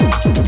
Yeah.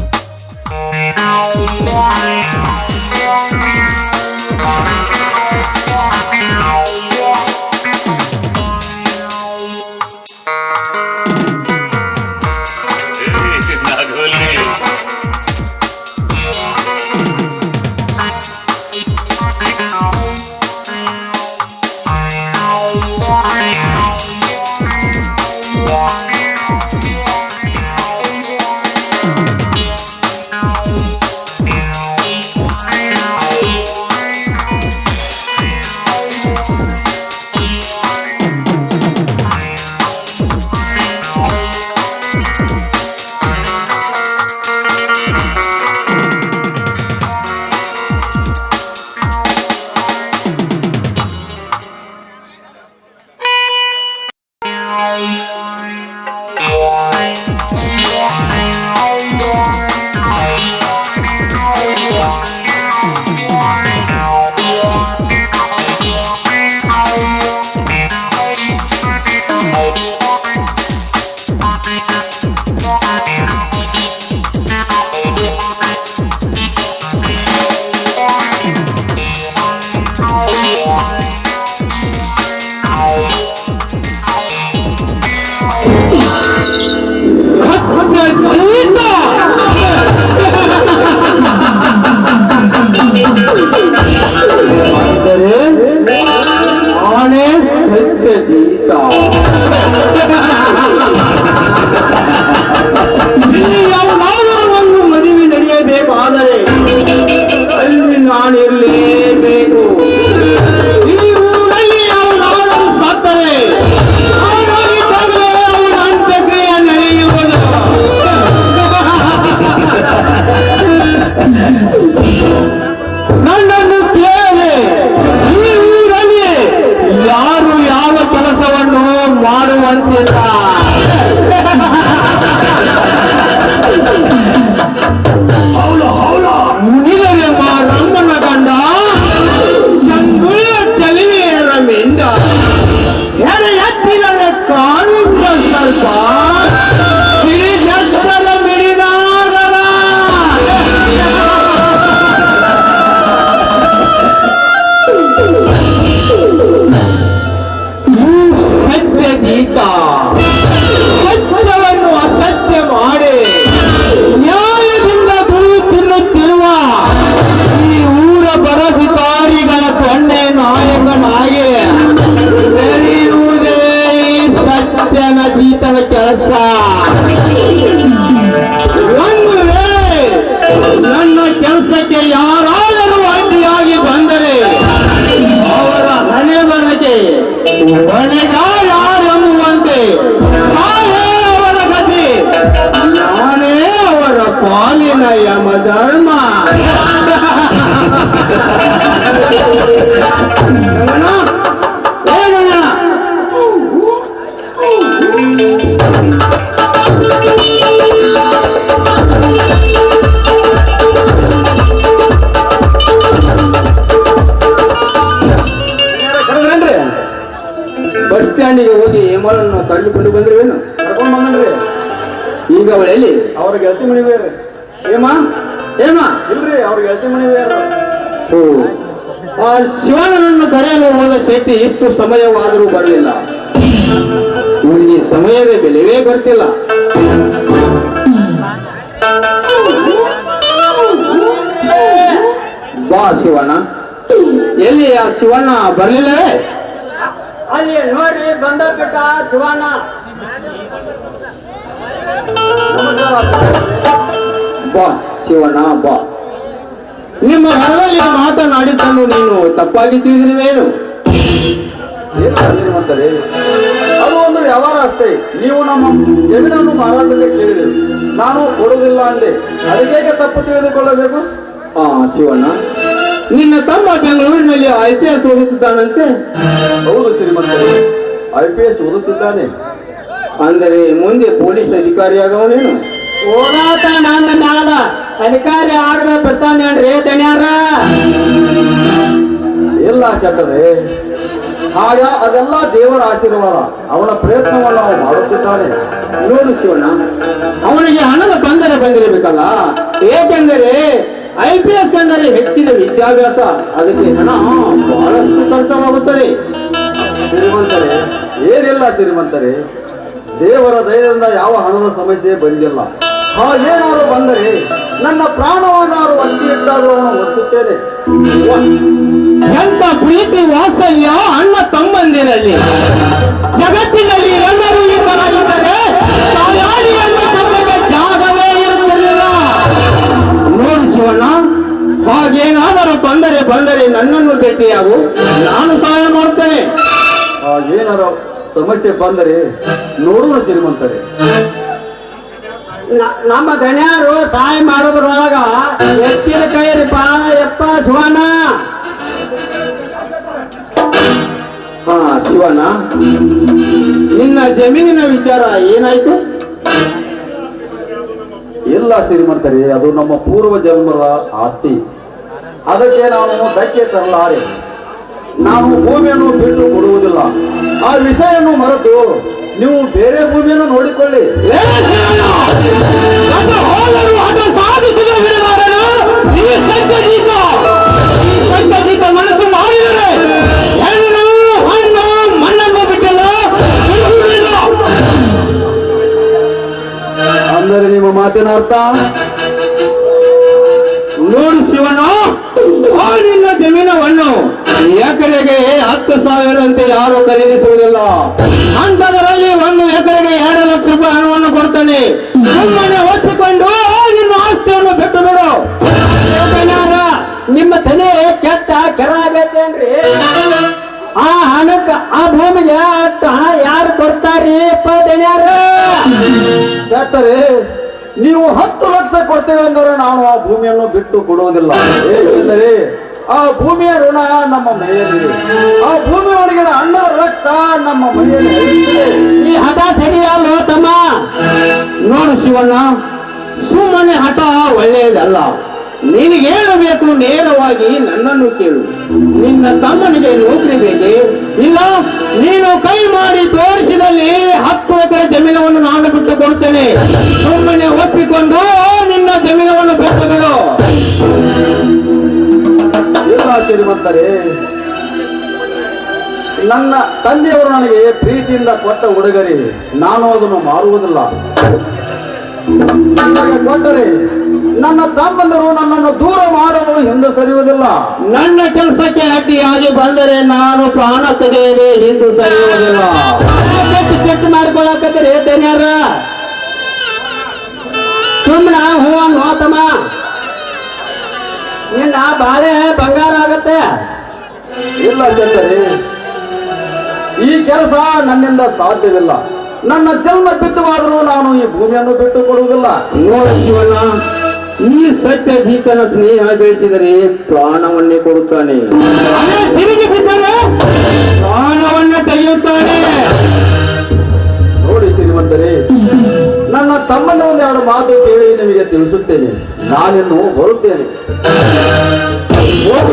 ಆನೆ ಸತ್ಯ ಜೀತ ಇಲ್ಲಿ ಯಾವುದಾದರೂ ಪಾಲಿನ ಯಮ ಧರ್ಮ? ಬಸ್ ಸ್ಟ್ಯಾಂಡಿಗೆ ಹೋಗಿ ಹೇಮಲನ್ನು ಕರೆದುಕೊಂಡು ಬಂದ್ರೇನು? ಕರ್ಕೊಂಡ್ ಬಂದನ್ರಿ ಈಗ ಅವಳೆಲ್ಲಿ? ಅವ್ರ ಗೆಳತಿ ಮನಿ ಬೇರೆ ಹೇಮ? ಹೇಮ? ಇಲ್ರಿ ಅವ್ರ ಗೆಳತಿ ಮನೆ ಶಿವನನ್ನು ಕರೆಯಲು ಹೋದ ಸೇತಿ ಇಷ್ಟು ಸಮಯವಾದರೂ ಬರಲಿಲ್ಲ. ಇವನಿಗೆ ಸಮಯದ ಬೆಲೆವೇ ಗೊತ್ತಿಲ್ಲ ಬಾ ಶಿವಣ್ಣ. ಎಲ್ಲಿ ಆ ಶಿವಣ್ಣ? ಬರಲಿಲ್ಲವೇ? ಅಲ್ಲಿ ನೋಡಿ ಬಂದ ಬಿಟ್ಟ ಶಿವಣ್ಣ ಬಾ ಶಿವಣ್ಣ ಬಾ ನಿಮ್ಮ ಹೊರದಲ್ಲಿ ಮಾತನಾಡಿದ್ದನ್ನು ನೀನು ತಪ್ಪಾಗಿ ತಿಳಿದಿರುವೇನು ಅದು ಒಂದು ವ್ಯವಹಾರ ಅಷ್ಟೇ. ನೀವು ನಮ್ಮ ಜಮೀನನ್ನು ಮಾರಾಟಕ್ಕೆ ಕೇಳಿದ್ರು. ನಾನು ಕೊಡುವುದಿಲ್ಲ ಅಂದೆ. ಅದಕ್ಕೆ ತಪ್ಪು ತಿಳಿದುಕೊಳ್ಳಬೇಕು? ಆ ಶಿವಣ್ಣ ನಿನ್ನ ತಮ್ಮ ಬೆಂಗಳೂರಿನಲ್ಲಿ ಐ ಪಿ ಎಸ್ ಓದುತ್ತಿದ್ದಾನಂತೆ? ಹೌದು ಶ್ರೀಮಂತರೇ. ಐ ಪಿ ಎಸ್ ಓದುತ್ತಿದ್ದಾನೆ. ಅಂದರೆ ಮುಂದೆ ಪೊಲೀಸ್ ಅಧಿಕಾರಿಯಾಗವನೇನು ಹೋರಾಟ ನನ್ನ ಮ್ಯಾಲ. ಅಧಿಕಾರಿ ಬರ್ತಾನೆ ಬರ್ತಾನೇನ್ರಿ ದಣ್ಯಾರ ಇಲ್ಲ ಶೆಟ್ಟರೆ. ಆಗ ಅದೆಲ್ಲ ದೇವರ ಆಶೀರ್ವಾದ. ಅವನ ಪ್ರಯತ್ನವನ್ನು ಅವನು ಮಾಡುತ್ತಿದ್ದಾನೆ. ನೋಡು ಶಿವಣ್ಣ ಅವನಿಗೆ ಹಣದ ತೊಂದರೆ ಬಂದಿರಬೇಕಲ್ಲ? ಏಕೆಂದರೆ ಐ ಪಿ ಎಸ್ ಎಂದರೆ ಹೆಚ್ಚಿನ ವಿದ್ಯಾಭ್ಯಾಸ. ಅದಕ್ಕೆ ಹಣ ಬಹಳಷ್ಟು ಖರ್ಚವಾಗುತ್ತದೆ ಶ್ರೀಮಂತರೇ ಏನೆಲ್ಲ ಶ್ರೀಮಂತರೇ. ದೇವರ ದಯದಿಂದ ಯಾವ ಹಣದ ಸಮಸ್ಯೆ ಬಂದಿಲ್ಲ. ಹಾಗೇನಾದ್ರು ಬಂದರೆ ನನ್ನ ಪ್ರಾಣವನ್ನಾರು ಇಟ್ಟಾದರೂ ಒಲಿಸುತ್ತೇನೆ ಎಂತ ಪ್ರೀತಿ ವಾತ್ಸಲ್ಯ ಅಣ್ಣ ತಮ್ಮಂದಿರಲ್ಲಿ. ಜಗತ್ತಿನಲ್ಲಿ ಎಲ್ಲರೂ ಇಬ್ಬರಾಗಿದ್ದರೆ. ಜಾಗವೇ ನೋಡಿ ಶಿವಣ್ಣ ಹಾಗೇನಾದರೂ ತೊಂದರೆ ಬಂದರೆ ನನ್ನನ್ನು ಭೇಟಿಯಾಗು. ನಾನು ಸಹಾಯ ಮಾಡ್ತೇನೆ ಏನಾರು ಸಮಸ್ಯೆ ಬಂದರೆ ನೋಡೋಣ ಶ್ರೀಮಂತರೆ. ನಮ್ಮ ದಣಿಯರು ಸಹಾಯ ಮಾಡೋದ್ರೊಳಗ ಕೈರಿ ಕೈರಿಪ್ಪ ಯಪ್ಪ ಶಿವಣ್ಣ. ಹಾ ಶಿವಣ್ಣ. ನಿನ್ನ ಜಮೀನಿನ ವಿಚಾರ ಏನಾಯ್ತು? ಇಲ್ಲ ಶ್ರೀಮಂತರಿ ಅದು ನಮ್ಮ ಪೂರ್ವ ಜನ್ಮದ ಆಸ್ತಿ. ಅದಕ್ಕೆ ನಾವು ಧಕ್ಕೆ ತರಲಾರೆ. ನಾವು ಭೂಮಿಯನ್ನು ಬಿಟ್ಟು ವಿಷಯನ್ನು ಮರೆತು ನೀವು ಬೇರೆ ಭೂಮಿಯನ್ನು ನೋಡಿಕೊಳ್ಳಿ ಮನಸ್ಸು ಮಾಡಿದರೆ ಹೆಣ್ಣು ಹಣ್ಣು ಮಣ್ಣನ್ನು ಬಿಟ್ಟಲ್ಲ. ಅಂದರೆ ನಿಮ್ಮ ಮಾತಿನ ಅರ್ಥ ಸಾವಿರಂತೆ ಯಾರು ಖರೀದಿಸುವುದಿಲ್ಲ? ಅಂತದರಲ್ಲಿ ಒಂದು ಎಕರೆಗೆ ಎರಡು ಲಕ್ಷ ರೂಪಾಯಿ ಹಣವನ್ನು ಕೊಡ್ತಾನೆ. ಸುಮ್ಮನೆ ಒಪ್ಪಿಕೊಂಡು ನಿಮ್ಮ ಆಸ್ತಿಯನ್ನು ಬಿಟ್ಟು ಬಿಡು ನಿಮ್ಮ ತಲೆ ಕೆಟ್ಟ ಕೆರ ಆಗತ್ತೇನ್ರಿ ಆ ಹಣಕ್ಕ, ಆ ಭೂಮಿಗೆ ಅಟ್ಟ ಯಾರು ಕೊಡ್ತಾರಿ? ನೀವು ಹತ್ತು ಲಕ್ಷ ಕೊಡ್ತೇವೆ ಅಂದರೆ ನಾನು ಆ ಭೂಮಿಯನ್ನು ಬಿಟ್ಟು ಕೊಡುವುದಿಲ್ಲ. ಏಕೆಂದರೆ ಆ ಭೂಮಿಯ ಋಣ ನಮ್ಮ ಮನೆಯಲ್ಲಿ. ಆ ಭೂಮಿ ಒಳಗಿನ ಅಣ್ಣದ ರಕ್ತ ನಮ್ಮ ಹರಿಯುತ್ತಿದೆ. ಈ ಹಠ ಸರಿಯಲ್ಲ ತಮ್ಮ. ನೋಡು ಶಿವಣ್ಣ, ಸುಮ್ಮನೆ ಹಠ ಒಳ್ಳೆಯದಲ್ಲ. ನಿನಗೇನು ಬೇಕು ನೇರವಾಗಿ ನನ್ನನ್ನು ಕೇಳು. ನಿನ್ನ ತಮ್ಮನಿಗೆ ನೌಕರಿ ಬೇಕೆ? ಇಲ್ಲ, ನೀನು ಕೈ ಮಾಡಿ ತೋರಿಸಿದಲ್ಲಿ ಹತ್ತು ಎಕರೆ ಜಮೀನವನ್ನು ನಾನು ಬಿಟ್ಟು ಕೊಡ್ತೇನೆ ಸುಮ್ಮನೆ ಒಪ್ಪಿಕೊಂಡು ಶ್ರೀಮಂತರೇ ನನ್ನ ತಂದೆಯವರು ನನಗೆ ಪ್ರೀತಿಯಿಂದ ಕೊಟ್ಟ ಉಡುಗೊರೆ ನಾನು ಅದನ್ನು ಮಾರುವುದಿಲ್ಲ ಕೊಟ್ಟರೆ ನನ್ನ ತಮ್ಮಂದರು ನನ್ನನ್ನು ದೂರ ಮಾಡಲು ಹಿಂದೆ ಸರಿಯುವುದಿಲ್ಲ ನನ್ನ ಕೆಲಸಕ್ಕೆ ಅಡ್ಡಿಯಾಗಿ ಬಂದರೆ ನಾನು ಪ್ರಾಣ ತೆಗೆಯದೆ ಹಿಂದೆ ಸರಿಯುವುದಿಲ್ಲ ಸೆಟ್ ಮಾಡ್ಕೊಳಕತ್ತೀರಿ ದಣ್ಯಾರ ಸುಮ್ಮನ ಹೂ ಅನ್ನೋ ತಮ್ಮ ನಿನ್ನ ಬಾಳೆ ಬಂಗಾರ ಆಗತ್ತೆ. ಇಲ್ಲ ಚಂದರೆ ಈ ಕೆಲಸ ನನ್ನಿಂದ ಸಾಧ್ಯವಿಲ್ಲ. ನನ್ನ ಜನ್ಮ ಬಿದ್ದುವಾದರೂ ನಾನು ಈ ಭೂಮಿಯನ್ನು ಬಿಟ್ಟು ಕೊಡುವುದಿಲ್ಲ. ನೋಡು ಶಿವಣ್ಣ ಈ ಸತ್ಯಜೀತನ ಸ್ನೇಹ ಬೆಳೆಸಿದರೆ ಪ್ರಾಣವನ್ನೇ ಕೊಡುತ್ತಾನೆ. ಪ್ರಾಣವನ್ನ ತೆಗೆಯುತ್ತಾನೆ. ನೋಡಿ ಶ್ರೀಮಂತರೇ ನನ್ನ ತಮ್ಮನ ಒಂದೆರಡು ಮಾತು ಕೇಳಿ ನಿಮಗೆ ತಿಳಿಸುತ್ತೇನೆ. ನಾನಿನ್ನು ಬರುತ್ತೇನೆ ಹೋಗು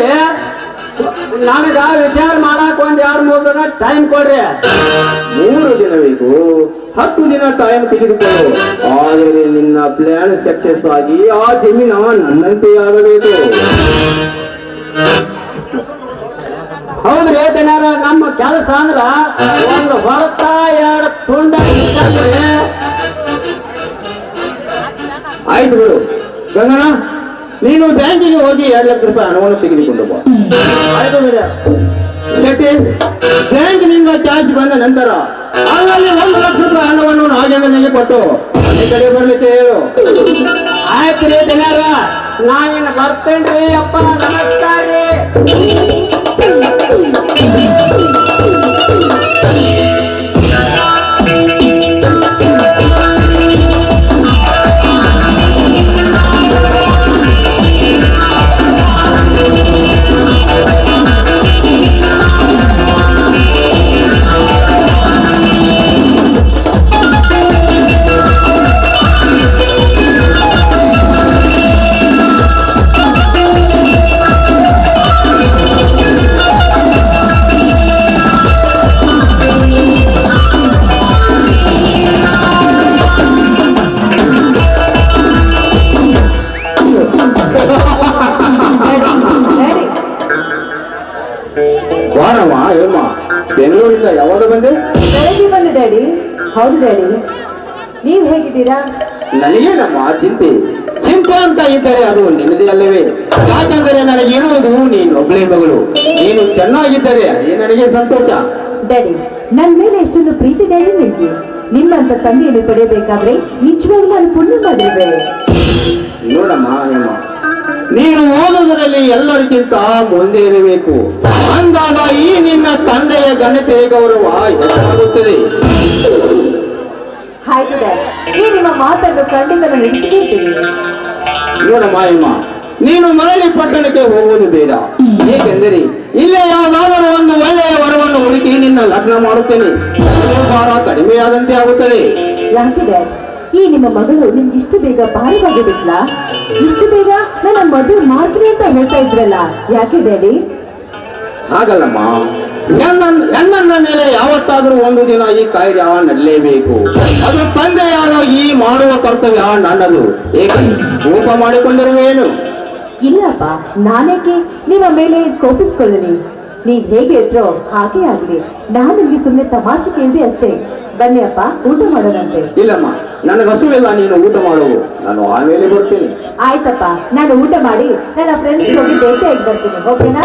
ವಿಷಯ ನನಗ ವಿಚಾರ ಮಾಡಕ್ ಒಂದ್ ಎರಡ್ ಮೂರ್ ದಿನ ಟೈಮ್ ಕೊಡ್ರಿ. ಮೂರು ದಿನ ಬೇಕು ಹತ್ತು ದಿನ ಟೈಮ್ ತೆಗೆದುಕೊಳ್ಳು. ಆದರೆ ನಿನ್ನ ಪ್ಲಾನ್ ಸಕ್ಸಸ್ ಆಗಿ ಆ ಜಮೀನ ನನ್ನಂತೆ ಆಗಬೇಕು. ಹೌದ್ರಿ ಜನರ ನಮ್ಮ ಕೆಲಸ ಅಂದ್ರ ಒಂದು ಹೊರತ ಎರಡು ತುಂಡ. ಆಯ್ತು ಬಿಡು. ಗಂಗಣ್ಣ. ನೀನು ಬ್ಯಾಂಕಿಗೆ ಹೋಗಿ ಎರಡು ಲಕ್ಷ ರೂಪಾಯಿ ಹಣವನ್ನು ತೆಗೆದುಕೊಂಡು ಬಾ. ಬ್ಯಾಂಕಿನಿಂದ ಕ್ಯಾಶ್ ಬಂದ ನಂತರ ಅಲ್ಲಲ್ಲಿ ಒಂದು ಲಕ್ಷ ರೂಪಾಯಿ ಹಣವನ್ನು ನಾಗೇಂದ್ರನಿಗೆ ಕೊಟ್ಟು ಕಡೆ ಬರ್ಲಿಕ್ಕೆ ಹೇಳು. ಆಯ್ತು ರೀ ನಾ ಇನ್ನು ಬರ್ತೇನ್ರಿ, ಅಪ್ಪ ನಮಸ್ಕಾರ ರೀ ಹೌದು ಡ್ಯಾಡಿ. ನೀವ್ ಹೇಗಿದ್ದೀರಾ? ನನಗೇನಮ್ಮ ಚಿಂತೆ. ಚಿಂತೆ ಅಂತ ಇದ್ದರೆ ಅದು ನಿನ್ನದೇ ಅಲ್ಲವೇ? ಯಾಕಂದರೆ ನನಗೆ ಇರುವುದು ನೀನು ಒಬ್ಬಳೇ ಮಗಳು. ನೀನು ಚೆನ್ನಾಗಿದ್ದರೆ ಅದೇ ನನಗೆ ಸಂತೋಷ. ಡ್ಯಾಡಿ ನನ್ನ ಮೇಲೆ ಎಷ್ಟೊಂದು ಪ್ರೀತಿ ಡ್ಯಾಡಿ ನಿಮಗೆ. ನಿಮ್ಮಂತ ತಂದೆಯನ್ನು ಪಡೆಯಬೇಕಾದ್ರೆ ನಿಜವಾಗ್ಲೂ ನಾನು ಪುಣ್ಯ ಮಾಡಿರುವೆ. ನೋಡಮ್ಮ ನೀನು ಓದುವುದರಲ್ಲಿ ಎಲ್ಲರಿಗಿಂತ ಮುಂದೆ ಇರಬೇಕು. ಅಂದಾಗ ಈ ನಿನ್ನ ತಂದೆಯ ಘನತೆ ಗೌರವ ಹೆಚ್ಚಾಗುತ್ತದೆ. ಈ ನಿಮ್ಮ ಮಾತನ್ನು ಖಂಡಿತ ನಾನು ನೋಡಮ್ಮ ಮರಳಿ ಪಟ್ಟಣಕ್ಕೆ ಹೋಗುವುದು ಬೇಡ. ಏಕೆಂದರೆ ಇಲ್ಲೇ ಯಾವುದಾದರೂ ಒಂದು ಒಳ್ಳೆಯ ವರವನ್ನು ಹುಡುಕಿ ನಿನ್ನ ಲಗ್ನ ಮಾಡುತ್ತೇನೆ. ಭಾರ ಕಡಿಮೆಯಾದಂತೆ ಆಗುತ್ತದೆ. ಯಾಕೆ ಡ್ಯಾಡ್ ಈ ನಿಮ್ಮ ಮಗಳು ನಿಮ್ಗೆ ಇಷ್ಟು ಬೇಗ ಭಾರವಾಗಿ ಬಿಟ್ಲಾ ಇಷ್ಟು ಬೇಗ ನನ್ನ ಮದುವೆ ಮಾಡ್ತೀನಿ ಅಂತ ಹೇಳ್ತಾ ಇದ್ರಲ್ಲ ಯಾಕೆ ಡ್ಯಾಡಿ ಹಾಗಲ್ಲಮ್ಮ ಹೆಣ್ಣ ನನ್ನ ಮೇಲೆ ಯಾವತ್ತಾದರೂ ಒಂದು ದಿನ ಈ ಕಾರ್ಯ ನಡಲೇಬೇಕು ಅದು ತಂದೆಯಾದ ಈ ಮಾಡುವ ಕರ್ತವ್ಯ ನನ್ನದು? ಏಕೆ? ಕೋಪ ಮಾಡಿಕೊಂಡಿರುವೇನು ಇಲ್ಲಪ್ಪ ನಾನೇಕೆ? ನಿಮ್ಮ ಮೇಲೆ ಕೋಪಿಸ್ಕೊಳ್ಳಲಿ. ನೀವ್ ಹೇಗೆ ಇದ್ರೋ ಹಾಗೆ ಆಗಲಿ ನಾನು ನಿಮ್ಗೆ ಸುಮ್ಮನೆ ತಮಾಷೆ ಕೇಳಿದೆ ಅಷ್ಟೇ. ಬನ್ನಿ ಅಪ್ಪ ಊಟ ಮಾಡೋದಂತೆ ಇಲ್ಲಮ್ಮ ನನಗೆ ಹಸುವಿಲ್ಲ ನೀನು ಊಟ ಮಾಡುವು ನಾನು ಆಮೇಲೆ ಬರ್ತೀನಿ. ಆಯ್ತಪ್ಪ ನಾನು ಊಟ ಮಾಡಿ ನನ್ನ ಫ್ರೆಂಡ್ಸ್ ಹೋಗಿ ಬೇಟೆ ಆಗಿ ಬರ್ತೀನಿ ಓಕೆನಾ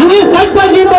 ಇಲ್ಲಿ ಸ್ವಲ್ಪ ಜೀವ